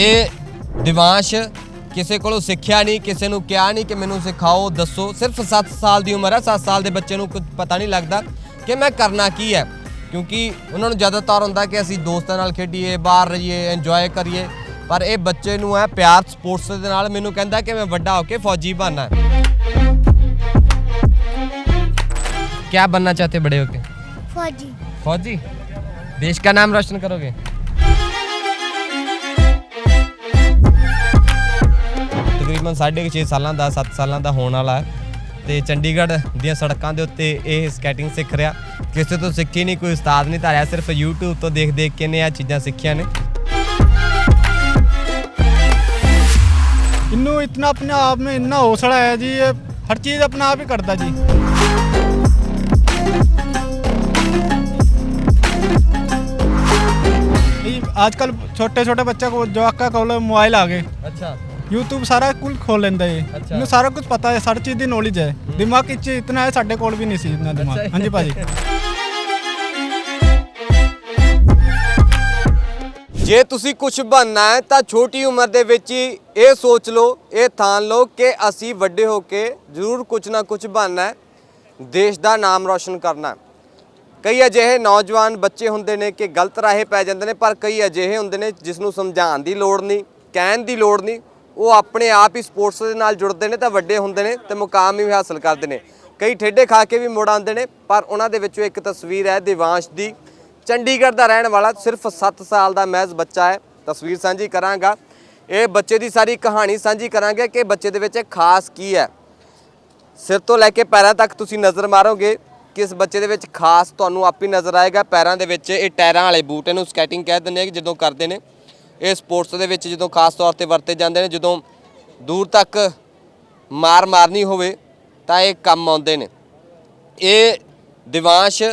ਇਹ ਦਿਵਾਂਸ਼ ਕਿਸੇ ਕੋਲੋਂ ਸਿੱਖਿਆ ਨਹੀਂ ਕਿਸੇ ਨੂੰ ਕਿਹਾ ਨਹੀਂ ਕਿ ਮੈਨੂੰ ਸਿਖਾਓ ਦੱਸੋ ਸਿਰਫ 7 ਸਾਲ ਦੀ ਉਮਰ ਹੈ 7 ਸਾਲ ਦੇ ਬੱਚੇ ਨੂੰ ਕੁਝ ਪਤਾ ਨਹੀਂ ਲੱਗਦਾ ਕਿ ਮੈਂ ਕਰਨਾ ਕੀ ਹੈ ਕਿਉਂਕਿ ਉਹਨਾਂ ਨੂੰ ਜ਼ਿਆਦਾਤਰ ਹੁੰਦਾ ਕਿ ਅਸੀਂ ਦੋਸਤਾਂ ਨਾਲ ਖੇਡੀਏ ਬਾਹਰ ਰਹੀਏ ਇੰਜੋਏ ਕਰੀਏ ਪਰ ਇਹ ਬੱਚੇ ਨੂੰ ਹੈ ਪਿਆਰ ਸਪੋਰਟਸ ਦੇ ਨਾਲ ਮੈਨੂੰ ਕਹਿੰਦਾ ਕਿ ਮੈਂ ਵੱਡਾ ਹੋ ਕੇ ਫੌਜੀ ਬਣਨਾ ਹੈ क्या बनना चाहते बड़े होके फौजी फौजी देश का नाम रोशन करोगे ਤਕਰੀਬਨ 6.5 ਸਾਲਾਂ ਦਾ 7 ਸਾਲਾਂ ਦਾ ਹੋਣ ਵਾਲਾ ਹੈ ਤੇ ਚੰਡੀਗੜ੍ਹ ਦੀਆਂ ਸੜਕਾਂ ਦੇ ਉੱਤੇ ਇਹ ਸਕੇਟਿੰਗ ਸਿੱਖ ਰਿਹਾ ਕਿਸੇ ਤੋਂ ਸਿੱਖੀ ਨਹੀਂ ਕੋਈ ਉਸਤਾਦ ਨਹੀਂ ਧਾਰਿਆ ਸਿਰਫ YouTube ਤੋਂ ਦੇਖ ਦੇਖ ਕੇ ਨੇ ਇਹ ਚੀਜ਼ਾਂ ਸਿੱਖੀਆਂ ਨੇ इन्नू इतना अपने आप में इतना हौसला है जी ये हर चीज़ अपने आप ही करता जी ये आजकल छोटे छोटे बच्चे को जो आका ਕੋਲ ਮੋਬਾਈਲ ਆ ਗਏ ਅੱਛਾ YouTube ਸਾਰਾ ਕੁਝ ਖੋਲ ਲੈਂਦਾ ਏ। ਅੱਛਾ। ਇਹਨੂੰ ਸਾਰਾ ਕੁਝ ਪਤਾ ਹੈ ਹਰ ਚੀਜ਼ ਦੀ ਨੌਲੇਜ ਹੈ। ਦਿਮਾਗ ਵਿੱਚ ਇਤਨਾ ਹੈ ਸਾਡੇ ਕੋਲ ਵੀ ਨਹੀਂ ਸੀ ਇਤਨਾ ਦਿਮਾਗ। ਜੀ। ਹਾਂਜੀ ਭਾਜੀ। ਜੇ ਤੁਸੀਂ ਕੁਝ ਬਣਨਾ ਹੈ ਤਾਂ ਛੋਟੀ ਉਮਰ ਦੇ ਵਿੱਚ ਹੀ ਇਹ ਸੋਚ ਲਓ ਇਹ ਥਾਨ ਲਓ ਕਿ ਅਸੀਂ ਵੱਡੇ ਹੋ ਕੇ ਜ਼ਰੂਰ ਕੁਝ ਨਾ ਕੁਝ ਬਣਨਾ ਹੈ ਦੇਸ਼ ਦਾ ਨਾਮ ਰੌਸ਼ਨ ਕਰਨਾ ਹੈ ਕਈ ਅਜਿਹੇ ਨੌਜਵਾਨ ਬੱਚੇ ਹੁੰਦੇ ਨੇ ਕਿ ਗਲਤ ਰਾਹੇ ਪੈ ਜਾਂਦੇ ਨੇ ਪਰ ਕਈ ਅਜਿਹੇ ਹੁੰਦੇ ਨੇ ਜਿਸ ਨੂੰ ਸਮਝਾਉਣ ਦੀ ਲੋੜ ਨਹੀਂ ਕਹਿਣ ਦੀ ਲੋੜ ਨਹੀਂ। ਉਹ ਆਪਣੇ ਆਪ ਹੀ ਸਪੋਰਟਸ ਦੇ ਨਾਲ ਜੁੜਦੇ ਨੇ ਤਾਂ ਵੱਡੇ ਹੁੰਦੇ ਨੇ ਤੇ ਮੁਕਾਮ ਵੀ ਹਾਸਲ ਕਰਦੇ ਨੇ। ਕਈ ਠੇਡੇ ਖਾ ਕੇ ਵੀ ਮੁੜ ਆਉਂਦੇ ਨੇ, ਪਰ ਉਹਨਾਂ ਦੇ ਵਿੱਚੋਂ ਇੱਕ ਤਸਵੀਰ ਹੈ ਦਿਵਾਂਸ਼ ਦੀ। ਚੰਡੀਗੜ੍ਹ ਦਾ ਰਹਿਣ ਵਾਲਾ ਸਿਰਫ 7 ਸਾਲ ਦਾ ਮਹਿਜ਼ ਬੱਚਾ ਹੈ। ਤਸਵੀਰ ਸਾਂਝੀ ਕਰਾਂਗਾ। ਇਹ ਬੱਚੇ ਦੀ ਸਾਰੀ ਕਹਾਣੀ ਸਾਂਝੀ ਕਰਾਂਗੇ ਕਿ ਬੱਚੇ ਦੇ ਵਿੱਚ ਖਾਸ ਕੀ ਹੈ। ਸਿਰ ਤੋਂ ਲੈ ਕੇ ਪੈਰਾਂ ਤੱਕ ਤੁਸੀਂ ਨਜ਼ਰ ਮਾਰੋਗੇ ਕਿ ਇਸ ਬੱਚੇ ਦੇ ਵਿੱਚ ਖਾਸ ਤੁਹਾਨੂੰ ਆਪ ਹੀ ਨਜ਼ਰ ਆਏਗਾ। ਪੈਰਾਂ ਦੇ ਵਿੱਚ ਇਹ ਟਾਇਰਾਂ ਵਾਲੇ ਬੂਟ, ਇਹਨੂੰ ਸਕੇਟਿੰਗ ਕਹਿ ਦਿੰਦੇ ਆ ਕਿ ਜਦੋਂ ਕਰਦੇ ਨੇ। ਇਹ ਸਪੋਰਟਸ ਦੇ ਵਿੱਚ ਜਦੋਂ ਖਾਸ ਤੌਰ ਤੇ ਵਰਤੇ ਜਾਂਦੇ ਨੇ, ਜਦੋਂ ਦੂਰ ਤੱਕ ਮਾਰ ਮਾਰਨੀ ਹੋਵੇ, ਤਾਂ ਇਹ ਕੰਮ ਆਉਂਦੇ ਨੇ। ਇਹ ਦਿਵਾਂਸ਼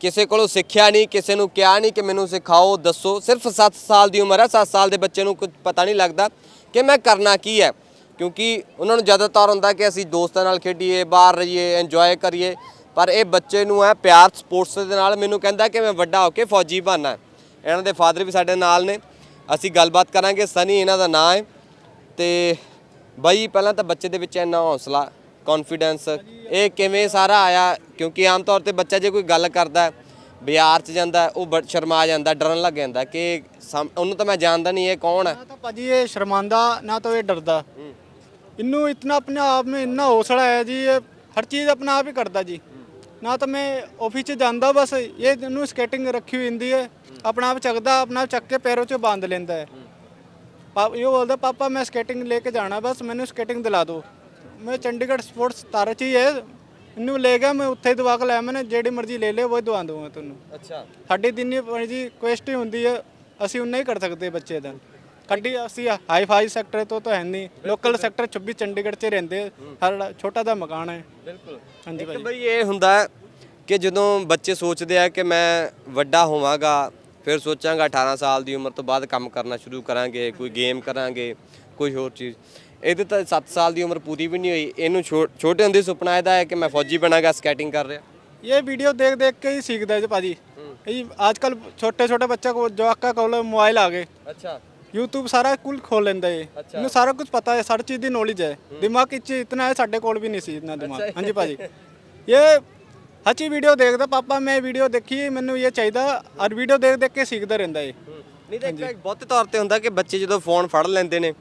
ਕਿਸੇ ਕੋਲੋਂ ਸਿੱਖਿਆ ਨਹੀਂ, ਕਿਸੇ ਨੂੰ ਕਿਹਾ ਨਹੀਂ ਕਿ ਮੈਨੂੰ ਸਿਖਾਓ, ਦੱਸੋ। ਸਿਰਫ 7 ਸਾਲ ਦੀ ਉਮਰ ਹੈ 7 ਸਾਲ ਦੇ ਬੱਚੇ ਨੂੰ ਕੁਝ ਪਤਾ ਨਹੀਂ ਲੱਗਦਾ ਕਿ ਮੈਂ ਕਰਨਾ ਕੀ ਹੈ। ਕਿਉਂਕਿ ਉਹਨਾਂ ਨੂੰ ਜ਼ਿਆਦਾਤਰ ਹੁੰਦਾ ਕਿ ਅਸੀਂ ਦੋਸਤਾਂ ਨਾਲ ਖੇਡੀਏ, ਬਾਹਰ ਰਹੀਏ ਇੰਜੋਏ ਕਰੀਏ। ਪਰ ਇਹ ਬੱਚੇ ਨੂੰ ਹੈ ਪਿਆਰ ਸਪੋਰਟਸ ਦੇ ਨਾਲ ਮੈਨੂੰ ਕਹਿੰਦਾ ਕਿ ਮੈਂ ਵੱਡਾ ਹੋ ਕੇ ਫੌਜੀ ਬਣਨਾ। ਇਹਨਾਂ ਦੇ ਫਾਦਰ ਵੀ ਸਾਡੇ ਨਾਲ ਨੇ। ਅਸੀਂ ਗੱਲਬਾਤ ਕਰਾਂਗੇ ਸਨੀ ਇਹਨਾਂ ਦਾ ਨਾਂ ਹੈ। ਤੇ ਬਾਈ ਪਹਿਲਾਂ ਤਾਂ ਬੱਚੇ ਦੇ ਵਿੱਚ ਇੰਨਾ ਹੌਸਲਾ ਕੌਨਫੀਡੈਂਸ ਇਹ ਕਿਵੇਂ ਸਾਰਾ ਆਇਆ? ਕਿਉਂਕਿ ਆਮ ਤੌਰ ਤੇ ਬੱਚਾ ਜੇ ਕੋਈ ਗੱਲ ਕਰਦਾ ਬਿਆਰ ਚ ਜਾਂਦਾ ਉਹ ਸ਼ਰਮਾ ਜਾਂਦਾ ਡਰਨ ਲੱਗ ਜਾਂਦਾ ਕਿ ਉਹਨੂੰ ਤਾਂ ਮੈਂ ਜਾਣਦਾ ਨਹੀਂ ਇਹ ਕੌਣ ਹੈ। ਨਾ ਤਾਂ ਭਾਜੀ ਇਹ ਸ਼ਰਮਾਂਦਾ ਨਾ ਤਾਂ ਇਹ ਡਰਦਾ। ਇਹਨੂੰ ਇਤਨਾ ਆਪਣੇ ਆਪ ਨੂੰ ਇੰਨਾ ਹੌਸਲਾ ਹੈ ਜੀ ਇਹ ਹਰ ਚੀਜ਼ ਆਪਣਾ ਆਪ ਹੀ ਕਰਦਾ ਜੀ। ਨਾ ਤਾਂ ਮੈਂ ਆਫਿਸ 'ਚ ਜਾਂਦਾ ਬਸ ਇਹ ਇਹਨੂੰ ਸਕੇਟਿੰਗ ਰੱਖੀ ਹੋਈ ਹੁੰਦੀ ਹੈ। ਆਪਣਾ ਆਪ ਚੱਕਦਾ ਆਪਣਾ ਆਪ ਚੱਕ ਕੇ ਪੈਰੋਂ 'ਚ ਬੰਦ ਲੈਂਦਾ ਹੈ। ਪਾ ਇਹ ਬੋਲਦਾ ਪਾਪਾ ਮੈਂ ਸਕੇਟਿੰਗ ਲੈ ਕੇ ਜਾਣਾ ਬਸ ਮੈਨੂੰ ਸਕੇਟਿੰਗ ਦਿਲਾ ਦਿਓ। ਮੈਂ ਚੰਡੀਗੜ੍ਹ ਸਪੋਰਟਸ ਤਾਰਾ 'ਚ ਹੀ ਹੈ। ਇਹਨੂੰ ਲੈ ਗਿਆ ਮੈਂ ਉੱਥੇ ਹੀ ਦਵਾ ਕੇ ਲਿਆ ਮੈਨੇ ਜਿਹੜੀ ਮਰਜ਼ੀ ਲੈ ਲਿਓ ਉਹ ਦਵਾ ਦੂੰਗਾ ਤੁਹਾਨੂੰ। ਅੱਛਾ। ਸਾਡੀ ਦਿਨੀ ਜੀ ਕੁਐਸਟ ਹੀ ਹੁੰਦੀ ਹੈ ਅਸੀਂ ਉਨਾ ਹੀ ਕਰ ਸਕਦੇ ਬੱਚੇ ਦਾ। ਕੱਢੀ ਅਸੀਂ ਹਾਈ ਫਾਈ ਸੈਕਟਰ ਤੋਂ ਤਾਂ ਹੈ ਨਹੀਂ। ਲੋਕਲ ਸੈਕਟਰ 26 ਚੰਡੀਗੜ੍ਹ 'ਚ ਰਹਿੰਦੇ ਹਰ ਛੋਟਾ ਦਾ ਮਕਾਨ ਹੈ। ਬਿਲਕੁਲ। ਹਾਂਜੀ ਇੱਕ ਭਾਈ। ਬਈ ਇਹ ਹੁੰਦਾ ਹੈ ਕਿ ਜਦੋਂ ਬੱਚੇ ਸੋਚਦੇ ਆ ਕਿ ਮੈਂ ਵੱਡਾ ਹੋਵਾਂਗਾ ਫਿਰ ਸੋਚਾਂਗਾ 18 ਸਾਲ ਦੀ ਉਮਰ ਤੋਂ ਬਾਅਦ ਕੰਮ ਕਰਨਾ ਸ਼ੁਰੂ ਕਰਾਂਗੇ ਕੋਈ ਗੇਮ ਕਰਾਂਗੇ ਕੋਈ ਹੋਰ ਚੀਜ਼। ਇਹਦੇ ਤਾਂ 7 ਸਾਲ ਦੀ ਉਮਰ ਪੂਰੀ ਵੀ ਨਹੀਂ ਹੋਈ। ਇਹਨੂੰ ਛੋਟੇ ਹੁੰਦੇ ਸੁਪਨਾ ਇਹਦਾ ਹੈ ਕਿ ਮੈਂ ਫੌਜੀ ਬਣਾਂਗਾ ਸਕੇਟਿੰਗ ਕਰ ਰਿਹਾ। ਇਹ ਵੀਡੀਓ ਦੇਖ ਦੇਖ ਕੇ ਹੀ ਸਿੱਖਦਾ ਜੀ ਭਾਜੀ। ਇਹ ਅੱਜਕੱਲ ਛੋਟੇ ਛੋਟੇ ਬੱਚਾ ਕੋ ਜਵਾਕਾਂ ਕੋਲ ਮੋਬਾਈਲ ਆ ਗਏ। ਅੱਛਾ। YouTube ਸਾਰਾ ਕੁਝ ਖੋਲ ਲੈਂਦਾ ਏ। ਇਹਨੂੰ ਸਾਰਾ ਕੁਝ ਪਤਾ ਹੈ ਹਰ ਚੀਜ਼ ਦੀ ਨੌਲੇਜ ਹੈ। ਦਿਮਾਗ ਵਿੱਚ ਇਤਨਾ ਹੈ ਸਾਡੇ ਕੋਲ ਵੀ ਨਹੀਂ ਸੀ ਇਤਨਾ ਦਿਮਾਗ। ਹਾਂਜੀ ਭਾਜੀ। ਇਹ ਹੱਚੀ ਵੀਡੀਓ ਦੇਖਦਾ ਪਾਪਾ ਮੈਂ ਵੀਡੀਓ ਦੇਖੀ ਮੈਨੂੰ ਇਹ ਚਾਹੀਦਾ ਔਰ ਵੀਡੀਓ ਦੇਖ ਦੇਖ ਕੇ ਸਿੱਖਦਾ ਰਹਿੰਦਾ ਏ। ਨਹੀਂ ਤਾਂ ਇੱਕ ਬਹੁਤੇ ਤੌਰ ਤੇ ਹੁੰਦਾ ਕਿ ਬੱਚੇ ਜਦੋਂ ਫੋਨ ਫੜ ਲੈਂਦੇ ਨੇ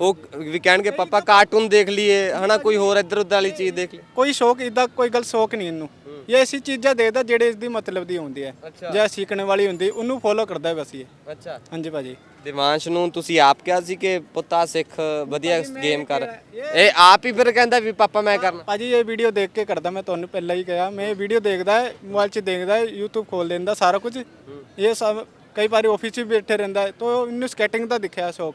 ਉਹ ਵੀ ਕਹਿਣਗੇ ਪਾਪਾ ਕਾਰਟੂਨ ਦੇਖ ਲਈਏ ਹਨਾ ਕੋਈ ਹੋਰ ਇੱਧਰ ਉੱਧਰ ਵਾਲੀ ਚੀਜ਼ ਦੇਖ ਲਈ ਕੋਈ ਸ਼ੌਕ ਇਦਾਂ ਕੋਈ ਗੱਲ ਸ਼ੌਕ ਨਹੀਂ ਇਹਨੂੰ। ਇਹ ਐਸੀ ਚੀਜ਼ਾਂ ਦੇਖਦਾ ਜਿਹੜੇ ਇਸ ਦੀ ਮਤਲਬ ਦੀ ਹੁੰਦੀ ਹੈ। ਅੱਛਾ। ਸਿੱਖਣ ਵਾਲੀ ਹੁੰਦੀ ਉਹਨੂੰ ਫੋਲੋ ਕਰਦਾ ਬਸ ਇਹ ਅੱਛਾ। ਹਾਂਜੀ ਭਾਜੀ। ਦਿਵਾਂਸ਼ ਨੂੰ ਤੁਸੀਂ ਆਪ ਕਿਹਾ ਸੀ ਕਿ ਪੁੱਤਾ ਸਿੱਖ ਵਧੀਆ ਗੇਮ ਕਰ। ਇਹ ਆਪ ਹੀ ਫਿਰ ਕਹਿੰਦਾ ਵੀ ਪਾਪਾ ਮੈਂ ਕਰਨਾ। ਭਾਜੀ ਇਹ ਵੀਡੀਓ ਦੇਖ ਕੇ ਕਰਦਾ ਮੈਂ ਤੁਹਾਨੂੰ ਪਹਿਲਾਂ ਹੀ ਕਿਹਾ। ਮੈਂ ਵੀਡੀਓ ਦੇਖਦਾ ਮੋਬਾਈਲ 'ਚ ਦੇਖਦਾ YouTube ਖੋਲ ਲੈਂਦਾ ਸਾਰਾ ਕੁਝ। ਇਹ ਸਭ ਕਈ ਵਾਰੀ ਆਫਿਸ 'ਚ ਬੈਠੇ ਰਹਿੰਦਾ। ਹੈ ਇਹਨੂੰ ਸਕੇਟਿੰਗ ਦਾ ਦਿਖਿਆ ਸ਼ੌਕ।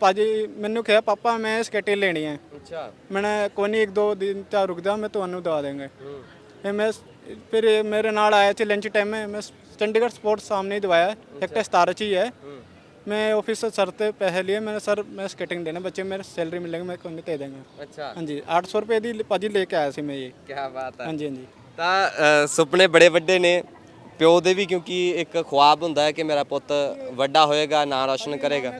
ਭਾਜੀ ਮੈਨੂੰ ਕਿਹਾ ਪਾਪਾ ਮੈਂ ਸਕੇਟਿੰਗ ਲੈਣੀ ਹੈ। ਅੱਛਾ। ਮੈਂ ਕੋਈ ਨਹੀਂ ਇੱਕ ਦੋ ਦਿਨ ਤਾਂ ਰੁਕਦਾ ਮੈਂ ਤੁਹਾਨੂੰ ਦਵਾ ਦੇਵਾਂਗਾ फिर मैं फिर ये मेरे नाल आया थे लंच टाइम में मैं चंडीगढ़ स्पोर्ट्स सामने ही दवाया एक सतारा च ही है मैं ऑफिस से सर से पैसे लिए मैंने सर मैं स्केटिंग देना बच्चे मेरे सैलरी मिलेगी मैं कोई दे देंगे ਅੱਛਾ हाँ जी आठ सौ रुपये दी भाजी लेके आया सी मैं ये ਕੀ ਬਾਤ ਹੈ हाँ जी हाँ जी ਤਾਂ ਅ, ਸੁਪਨੇ ਬੜੇ ਵੱਡੇ ਨੇ ਪਿਓ ਦੇ ਵੀ ਕਿਉਂਕਿ ਇੱਕ ਖੁਆਬ ਹੁੰਦਾ ਹੈ ਕਿ ਮੇਰਾ ਪੁੱਤ ਵੱਡਾ ਹੋਏਗਾ ਨਾਂ ਰੌਸ਼ਨ ਕਰੇਗਾ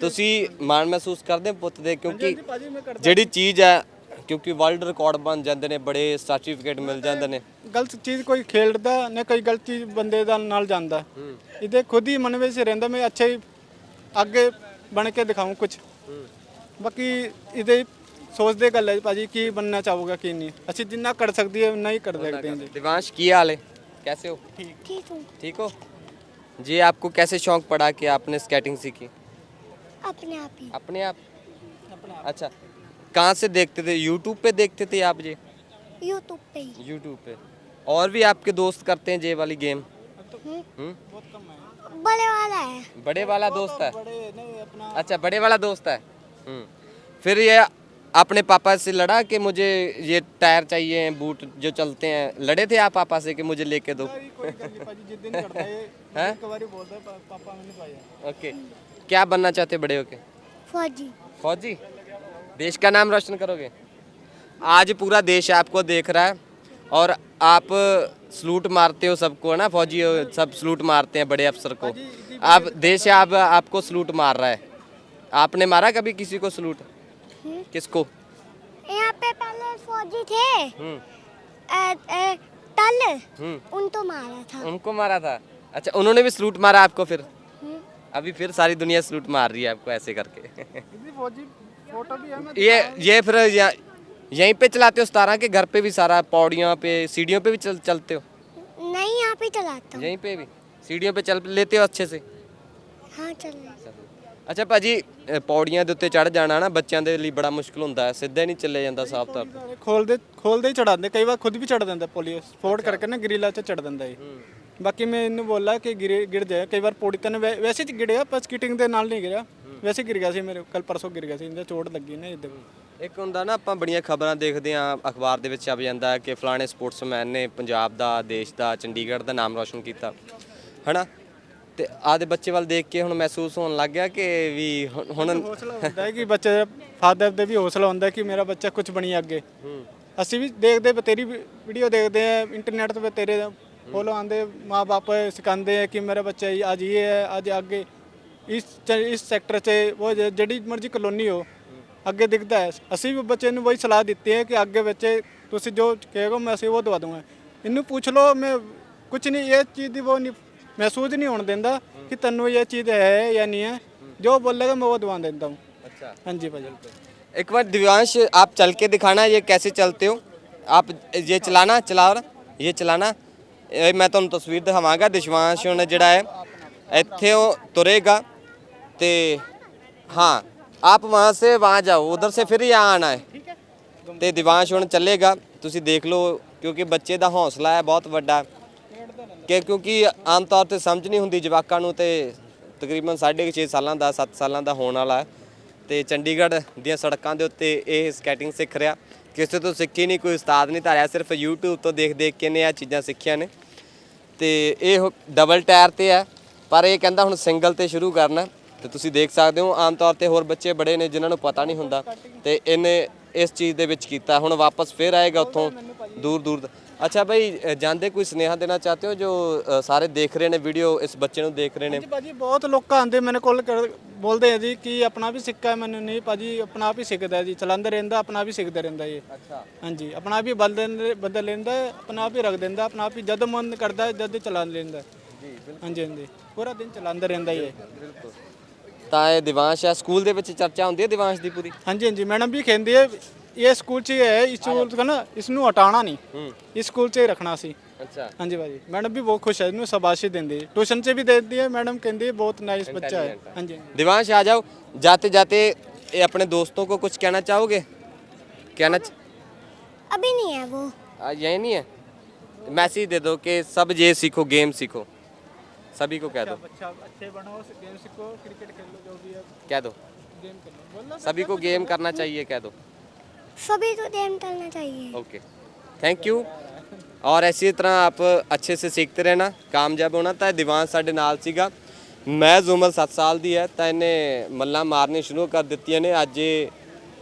ਤੁਸੀਂ ਮਾਣ ਮਹਿਸੂਸ ਕਰਦੇ ਹੋ ਪੁੱਤ ਦੇ ਕਿਉਂਕਿ ਭਾਜੀ ਮੈਂ ਕਰਦਾ ਜਿਹੜੀ ਚੀਜ਼ ਹੈ ਕਿਉਂਕਿ ਵਰਲਡ ਰਿਕਾਰਡ ਬਣ ਜਾਂਦੇ ਨੇ ਬੜੇ ਸਰਟੀਫਿਕੇਟ ਮਿਲ ਜਾਂਦੇ ਨੇ। ਗਲਤ ਚੀਜ਼ ਕੋਈ ਖੇਡਦਾ ਨਾ ਕੋਈ ਗਲਤ ਚੀਜ਼ ਬੰਦੇ ਦਾ ਨਾਲ ਜਾਂਦਾ। ਇਹਦੇ ਖੁਦ ਹੀ ਮਨ ਵਿੱਚ ਰਹਿੰਦਾ ਮੈਂ ਅੱਛਾ ਹੀ ਅੱਗੇ ਬਣ ਕੇ ਦਿਖਾਉਂ ਕੁਝ ਬਾਕੀ ਇਹਦੇ ਸੋਚਦੇ ਗੱਲ ਹੈ ਭਾਜੀ ਕੀ ਬਣਨਾ ਚਾਹੋਗਾ ਕੀ ਨਹੀਂ। ਅਸੀਂ ਜਿੰਨਾ ਕਰ ਸਕਦੀ ਹੈ ਉਨਾ ਹੀ ਕਰ ਸਕਦੇ ਹਾਂ ਜੀ। दिवांश की हाल है कैसे हो ठीक हूँ ठीक हो जी आपको कैसे शौक पड़ा कि आपने स्केटिंग सीखी अपने आप ही अपने आप अपना अच्छा कहाँ से देखते थे? यूट्यूब पे देखते थे आप ये यूट्यूब पे यूट्यूब पे। और भी आपके दोस्त करते हैं ये वाली गेम हम्म। हम्म? बड़े वाला है। बड़े वाला दोस्त है? अच्छा बड़े वाला दोस्त है। हम्म। फिर ये अपने पापा से लड़ा कि मुझे ये टायर चाहिए बूट जो चलते हैं? लड़े थे आप पापा से कि मुझे लेके दो? ओके। क्या बनना चाहते बड़े होके? फौजी। फौजी? देश का नाम रोशन करोगे? आज पूरा देश आपको देख रहा है और आप सलूट मारते हो सबको है ना फौजी सब सलूट मारते हैं बड़े अफसर को। आप देश आप आपको सलूट मार रहा है। आपने मारा कभी किसी को सलूट? हाँ। किसको? यहाँ पे पहले फौजी थे। आ, आ, तल उनको मारा था। उनको मारा था? अच्छा उन्होंने भी सलूट मारा आपको फिर? हाँ। अभी फिर सारी दुनिया सलूट मार रही है आपको ऐसे करके। ये ये फिर या- यहीं पे चलाते हो सतारा के घर पे भी सारा पौड़ियाँ पे सीढ़ियों पे भी चल, चलते हो नहीं यहाँ पे चलाता हूँ यहीं पे भी सीढ़ियों पे चल लेते हो अच्छे से हाँ चल रहे ਅੱਛਾ ਭਾਜੀ ਅ, ਪੌੜੀਆਂ ਦੇ ਉੱਤੇ ਚੜ ਜਾਣਾ ਨਾ ਬੱਚਿਆਂ ਦੇ ਲਈ ਬੜਾ ਮੁਸ਼ਕਲ ਹੁੰਦਾ ਹੈ ਸਿੱਧਾ ਹੀ ਨਹੀਂ ਚੱਲਿਆ ਜਾਂਦਾ ਸਾਫ ਤੌਰ ਤੇ ਖੋਲਦੇ ਖੋਲਦੇ ਹੀ ਚੜਾਉਂਦੇ ਕਈ ਵਾਰ ਖੁਦ ਵੀ ਚੜ ਦਿੰਦਾ ਪੁਲਿਸ ਸਪੋਰਟ ਕਰਕੇ ਨਾ ਗਰੀਲਾ 'ਚ ਚੜ ਦਿੰਦਾ ਏ ਬਾਕੀ ਮੈਂ ਇਹਨੂੰ ਬੋਲਾ ਕਿ ਗਿਰ ਗਿਰ ਜਾਏ ਕਈ ਵਾਰ ਪੌੜੀ ਤਨ ਵੈਸੇ ਹੀ ਗਿਰਿਆ ਪਰ ਸਕਿਟਿੰਗ ਦੇ ਨਾਲ ਨਹੀਂ ਗਿਰਿਆ ਵੈਸੇ ਗਿਰ ਗਿਆ ਸੀ ਮੇਰੇ ਕੱਲ ਪਰਸੋਂ ਗਿਰ ਗਿਆ ਸੀ ਇਹਦੇ ਚੋਟ ਲੱਗੀ ਨਾ ਇਹਦੇ ਇੱਕ ਹੁੰਦਾ ਨਾ ਆਪਾਂ ਬੜੀਆਂ ਖਬਰਾਂ ਦੇਖਦੇ ਆਂ ਅਖਬਾਰ ਦੇ ਵਿੱਚ ਛਪ ਜਾਂਦਾ ਕਿ ਫਲਾਣੇ ਸਪੋਰਟਸਮੈਨ ਨੇ ਪੰਜਾਬ ਦਾ ਦੇਸ਼ ਦਾ ਚੰਡੀਗੜ੍ਹ ਦਾ ਨਾਮ ਰੌਸ਼ਨ ਕੀਤਾ। ਹਨਾ? ਤੇ ਆਦੇ ਬੱਚੇ ਵੱਲ ਦੇਖ ਕੇ ਹੁਣ ਮਹਿਸੂਸ ਹੋਣ ਲੱਗ ਗਿਆ ਕਿ ਵੀ ਹੁਣ- ਹੁਣ ਹੌਸਲਾ ਹੁੰਦਾ ਹੈ ਕਿ ਬੱਚੇ ਫਾਦਰ ਦੇ ਵੀ ਹੌਸਲਾ ਹੁੰਦਾ ਹੈ ਕਿ ਮੇਰਾ ਬੱਚਾ ਕੁਝ ਬਣੀ ਅੱਗੇ। ਅਸੀਂ ਵੀ ਦੇਖਦੇ ਬ- ਤੇਰੀ ਵੀਡੀਓ ਦੇਖਦੇ ਆ ਇੰਟਰਨੈਟ ਤੇ ਤੇਰੇ ਫੋਲੋ ਆਂਦੇ ਮਾਪੇ ਸਿਖਾਉਂਦੇ ਆ ਕਿ ਮੇਰਾ ਬੱਚਾ ਇਹ ਅੱਜ ਇਹ ਹੈ ਅੱਜ ਅੱਗੇ। ਇਸ ਚ- ਇਸ ਸੈਕਟਰ 'ਚ ਉਹ ਜ- ਜਿਹੜੀ ਮਰਜ਼ੀ ਕਲੋਨੀ ਹੋ ਅੱਗੇ ਦਿਖਦਾ ਹੈ ਅਸੀਂ ਵੀ ਬੱਚੇ ਨੂੰ ਵਹੀ ਸਲਾਹ ਦਿੱਤੀ ਹੈ ਕਿ ਅੱਗੇ ਬੱਚੇ ਤੁਸੀਂ ਜੋ ਕਹੇਗਾ ਮੈਂ ਅਸੀਂ ਉਹ ਦਵਾ ਦੂੰਗਾ ਇਹਨੂੰ ਪੁੱਛ ਲਓ ਮੈਂ ਕੁਝ ਨਹੀਂ ਇਹ ਚੀਜ਼ ਦੀ ਉਹ ਨਹੀਂ ਮਹਿਸੂਸ ਨਹੀਂ ਹੋਣ ਦਿੰਦਾ ਕਿ ਤੈਨੂੰ ਇਹ ਚੀਜ਼ ਹੈ ਜਾਂ ਨਹੀਂ ਹੈ ਜੋ ਬੋਲੇਗਾ मैं वो दवा देता हूँ अच्छा हाँ जी भाजी एक बार दिव्यांश आप चल के दिखाना ये कैसे चलते हो आप ये चलाना चलाओ ना ये चलाना ਇਹ ਮੈਂ ਤੁਹਾਨੂੰ ਤਸਵੀਰ ਦਿਖਾਵਾਂਗਾ ਦਿਸ਼ਵਾਂਸ਼ ਹੁਣ ਜਿਹੜਾ ਹੈ ਇੱਥੇ ਉਹ ਤੁਰੇਗਾ ਤੇ ਹਾਂ ਆਪ ਵਹਾਂ ਸੇ ਵਹਾਂ ਜਾਓ ਉਧਰ ਸੇ ਫਿਰ यहाँ ਆਣਾ ਹੈ। ਤੇ ਦਿਵਾਂਸ਼ ਹੁਣ ਚੱਲੇਗਾ ਤੁਸੀਂ ਦੇਖ ਲਓ ਕਿਉਂਕਿ ਬੱਚੇ ਦਾ ਹੌਸਲਾ ਹੈ ਬਹੁਤ ਵੱਡਾ। ਕਿ ਕਿਉਂਕਿ ਆਮ ਤੌਰ ਤੇ ਸਮਝ ਨਹੀਂ ਹੁੰਦੀ ਜਵਾਕਾਂ ਨੂੰ ਤੇ ਤਕਰੀਬਨ 6.5 ਸਾਲਾਂ ਦਾ 7 ਸਾਲਾਂ ਦਾ ਹੋਣ ਵਾਲਾ ਹੈ। ਤੇ ਚੰਡੀਗੜ੍ਹ ਦੀਆਂ ਸੜਕਾਂ ਦੇ ਉੱਤੇ ਇਹ ਸਕੇਟਿੰਗ ਸਿੱਖ ਰਿਹਾ। ਕਿਸੇ ਤੋਂ ਸਿੱਖੀ ਨਹੀਂ ਕੋਈ ਉਸਤਾਦ ਨਹੀਂ ਧਾਰਿਆ ਸਿਰਫ YouTube ਤੋਂ ਦੇਖ ਦੇਖ ਕੇ ਨੇ ਆ ਚੀਜ਼ਾਂ ਸਿੱਖੀਆਂ ਨੇ। ਤੇ ਇਹ ਡਬਲ ਟਾਇਰ ਤੇ ਹੈ ਪਰ ਇਹ ਕਹਿੰਦਾ ਹੁਣ ਸਿੰਗਲ ਤੇ ਸ਼ੁਰੂ ਕਰਨਾ। ਤੇ ਤੁਸੀਂ ਦੇਖ ਸਕਦੇ ਹੋ ਆਮ ਤੌਰ ਤੇ ਹੋਰ ਬੱਚੇ ਬੜੇ ਨੇ ਜਿਨ੍ਹਾਂ ਨੂੰ ਪਤਾ ਨਹੀਂ ਹੁੰਦਾ ਤੇ ਇਹਨੇ ਇਸ ਚੀਜ਼ ਦੇ ਵਿੱਚ ਕੀਤਾ। ਹੁਣ ਵਾਪਸ ਫੇਰ ਆਏਗਾ ਉੱਥੋਂ ਦੂਰ ਦੂਰ ਅੱਛਾ ਭਾਈ ਜਾਂਦੇ ਕੋਈ ਸੁਨੇਹਾ ਦੇਣਾ ਚਾਹਤੇ ਹੋ ਜੋ ਸਾਰੇ ਦੇਖ ਰਹੇ ਨੇ ਵੀਡੀਓ ਇਸ ਬੱਚੇ ਨੂੰ ਦੇਖ ਰਹੇ ਨੇ? ਜੀ ਭਾਜੀ ਬਹੁਤ ਲੋਕ ਆਂਦੇ ਮੇਰੇ ਕੋਲ ਬੋਲਦੇ ਆ ਜੀ ਕਿ ਆਪਣਾ ਵੀ ਸਿੱਕਾ ਹੈ ਮੈਨੂੰ ਨਹੀਂ ਭਾਜੀ ਆਪਣਾ ਆਪ ਹੀ ਸਿੱਖਦਾ ਜੀ ਚਲਾਉਂਦਾ ਰਹਿੰਦਾ ਆਪਣਾ ਆਪ ਹੀ ਸਿੱਖਦਾ ਰਹਿੰਦਾ ਇਹ। ਅੱਛਾ। ਹਾਂਜੀ ਆਪਣਾ ਆਪ ਹੀ ਬਦਲ ਬਦਲ ਲੈਂਦਾ ਆਪਣਾ ਆਪ ਹੀ ਰੱਖ ਦਿੰਦਾ ਆਪਣਾ ਆਪ ਹੀ ਜਦ ਮਨ ਕਰਦਾ ਜਦ ਚਲਾ ਲੈਂਦਾ। ਜੀ ਹਾਂਜੀ ਹਾਂਜੀ। ਪੂਰਾ ਦਿਨ ਚਲਾਉਂਦਾ ਰਹਿੰਦਾ ਇਹ। ਤਾਂ ਇਹ ਦਿਵਾਂਸ਼ ਹੈ ਸਕੂਲ ਦੇ ਵਿੱਚ ਚਰਚਾ ਹੁੰਦੀ ਹੈ ਦਿਵਾਂਸ਼ ਦੀ ਪੂਰੀ ਹਾਂਜੀ ਹਾਂਜੀ ਮੈਡਮ ਵੀ ਕਹਿੰਦੀ ਹੈ ਇਹ ਸਕੂਲ 'ਚ ਹੀ ਹੈ ਇਸ ਸਕੂਲ 'ਚ ਨਾ ਇਸ ਨੂੰ ਹਟਾਉਣਾ ਨਹੀਂ ਹੂੰ ਇਸ ਸਕੂਲ 'ਚ ਹੀ ਰੱਖਣਾ ਸੀ ਅੱਛਾ ਹਾਂਜੀ ਭਾਜੀ ਮੈਡਮ ਵੀ ਬਹੁਤ ਖੁਸ਼ ਹੈ ਇਹਨੂੰ ਸ਼ਾਬਾਸ਼ੀ ਦਿੰਦੀ ਟਿਊਸ਼ਨ 'ਚ ਵੀ ਦਿੰਦੀ ਹੈ ਮੈਡਮ ਕਹਿੰਦੀ ਹੈ ਬਹੁਤ ਨਾਈਸ ਬੱਚਾ ਹੈ ਹਾਂਜੀ दिवांश आ जाओ जाते जाते ये अपने दोस्तों को कुछ कहना चाहोगे कहना च- अभी नहीं है वो आ, यही नहीं है मैसेज दे दो कि सब ये सीखो गेम सीखो सभी को कह दो अच्छा अच्छे बनो गेम सीखो क्रिकेट खेलो जो भी है कह दो गेम खेलो बोलना सभी को गेम करना चाहिए कह दो सभी को गेम करना चाहिए ओके थैंक यू ਔਰ ਇਸੇ ਤਰ੍ਹਾਂ ਆਪ ਅੱਛੇ ਸੇ ਸਿੱਖਤੇ ਰਹਿਣਾ ਕਾਮਯਾਬ ਹੋਣਾ ਤਾਂ ਇਹ ਦੀਵਾਨ ਸਾਡੇ ਨਾਲ ਸੀਗਾ ਮੈਂ ਉਮਰ 7 ਸਾਲ ਦੀ ਹੈ ਤਾਂ ਇਹਨੇ ਮੱਲਾਂ ਮਾਰਨੀ ਸ਼ੁਰੂ ਕਰ ਦਿੱਤੀਆਂ ਨੇ ਅੱਜ ਇਹ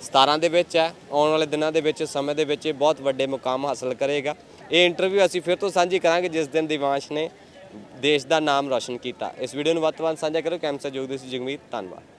17 ਦੇ ਵਿੱਚ ਹੈ ਆਉਣ ਵਾਲੇ ਦਿਨਾਂ ਦੇ ਵਿੱਚ ਸਮੇਂ ਦੇ ਵਿੱਚ ਇਹ ਬਹੁਤ ਵੱਡੇ ਮੁਕਾਮ ਹਾਸਲ ਕਰੇਗਾ ਇਹ ਇੰਟਰਵਿਊ ਅਸੀਂ ਫਿਰ ਤੋਂ ਸਾਂਝੀ ਕਰਾਂਗੇ ਜਿਸ ਦਿਨ ਦਿਵਾਂਸ਼ ਨੇ ਦੇਸ਼ ਦਾ ਨਾਮ ਰੌਸ਼ਨ ਕੀਤਾ। ਇਸ ਵੀਡੀਓ ਨੂੰ ਵੱਧ ਤੋਂ ਵੱਧ ਸਾਂਝਾ ਕਰੋ। ਕੈਮਸਾ ਜੋਗਦੇ ਸੀ ਜਗਮੀਤ। ਧੰਨਵਾਦ।